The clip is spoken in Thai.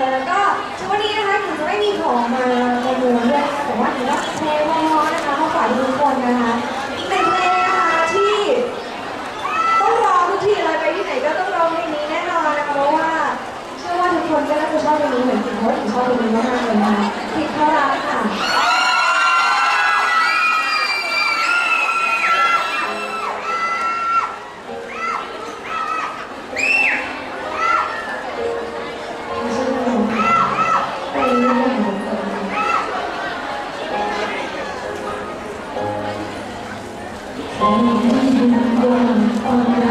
เลย แล้วก็ชุวันนี้นะคะถึงจะไม่มีของมาในมูลด้วยนะคะแต่ว่าถือว่าเพลงมอนะคะมาฝากทุกคนนะคะ อีกหนึ่เลงนะคะที่ต้องรอทุกทีเลยไปที่ไหนก็ต้องรองเนี้แน่นอนนะคะเพราะว่าเชื่อว่าทุกคนก็น่าจะชอบเพลงนี้เหมือนกันเพราะถึงชอบเพลงนี้มากเลยนะคะผิดเท่าไหร Hãy subscribe